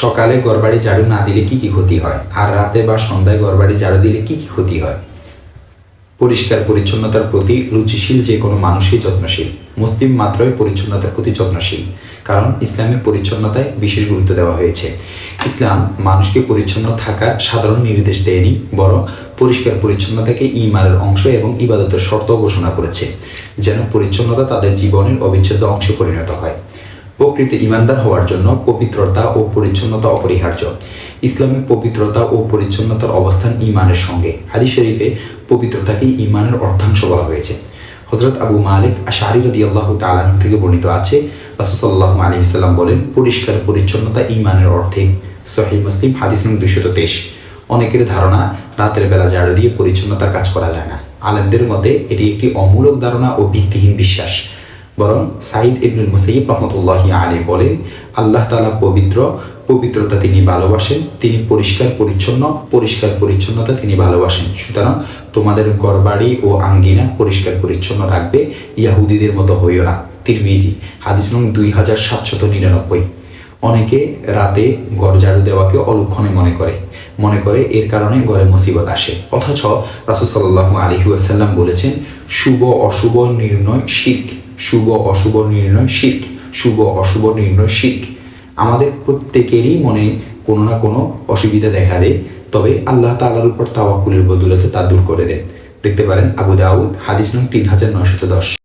সকালে গড়বাড়ি ঝাড়ু না দিলে কি কি ক্ষতি হয়? আর রাতে বা সন্ধ্যায় গড়বাড়ি ঝাড়ু দিলে কি কি ক্ষতি হয়? পরিষ্কার পরিচ্ছন্নতার প্রতি রুচিশীল যে কোনো মানুষই যত্নশীল। মুসলিম মাত্রই পরিচ্ছন্নতার প্রতি যত্নশীল। কারণ ইসলামের পরিচ্ছন্নতায় বিশেষ গুরুত্ব দেওয়া হয়েছে। ইসলাম মানুষকে পরিচ্ছন্ন থাকার সাধারণ নির্দেশ দেয়নি, বরং পরিষ্কার পরিচ্ছন্নতাকে ইমানের অংশ এবং ইবাদতের শর্ত ঘোষণা করেছে, যেন পরিচ্ছন্নতা তাদের জীবনের অবিচ্ছেদ্য অংশে পরিণত হয়। প্রকৃতি ইমানদার হওয়ার জন্য পবিত্রতা ও পরিচ্ছন্নতা অপরিহার্য। ইসলামিক পবিত্রতা ও পরিচ্ছন্নতার অবস্থান ইমানের সঙ্গে। হাদিস শরীফে পবিত্রতাকে ইমানের অর্ধাংশ বলা হয়েছে। হজরত আবু মালিক আশারি আল্লাহ তালান থেকে বর্ণিত আছে রাসুসাল্লাহ আলী ইসলাম বলেন, পরিষ্কার পরিচ্ছন্নতা ইমানের অর্ধেক সহি মুসলিম হাদিস নং দুইশত তেইশ। অনেকের ধারণা, রাতের বেলা ঝাড়ু দিয়ে পরিচ্ছন্নতার কাজ করা যায় না। আলেমদের মতে এটি একটি অমূলক ধারণা ও ভিত্তিহীন বিশ্বাস। বরং সাইদ ইবনুল মুসাইব রহমতুল্লাহ আলী বলেন, আল্লাহ তালা পবিত্র, পবিত্রতা তিনি ভালোবাসেন, তিনি পরিষ্কার পরিচ্ছন্ন, পরিষ্কার পরিচ্ছন্নতা তিনি ভালোবাসেন। সুতরাং তোমাদের ঘরবাড়ি ও আঙ্গিনা পরিষ্কার পরিচ্ছন্ন রাখবে ইয়াহুদিদের মতো হইও না। তিরমিজি, হাদিস নং দুই হাজার সাতশত নিরানব্বই। অনেকে রাতে ঘর ঝাড়ু দেওয়াকে অলক্ষণে মনে করে। মনে করে এর কারণে ঘরে মুসিবত আসে। অথচ রাসুসাল্লাহ আলহি আসাল্লাম বলেছেন, শুভ অশুভ নির্ণয় শির্ক। শুভ অশুভ নির্ণয় শিখ। শুভ অশুভ নির্ণয় শিখ। আমাদের প্রত্যেকেরই মনে কোনো না কোনো অসুবিধা দেখা দেয়, তবে আল্লাহ তালার উপর তাওয়াকুলের বদুলতে তা দূর করে দেন। দেখতে পারেন আবু দাউদ, হাদিস নং তিন হাজার নয়শত দশ।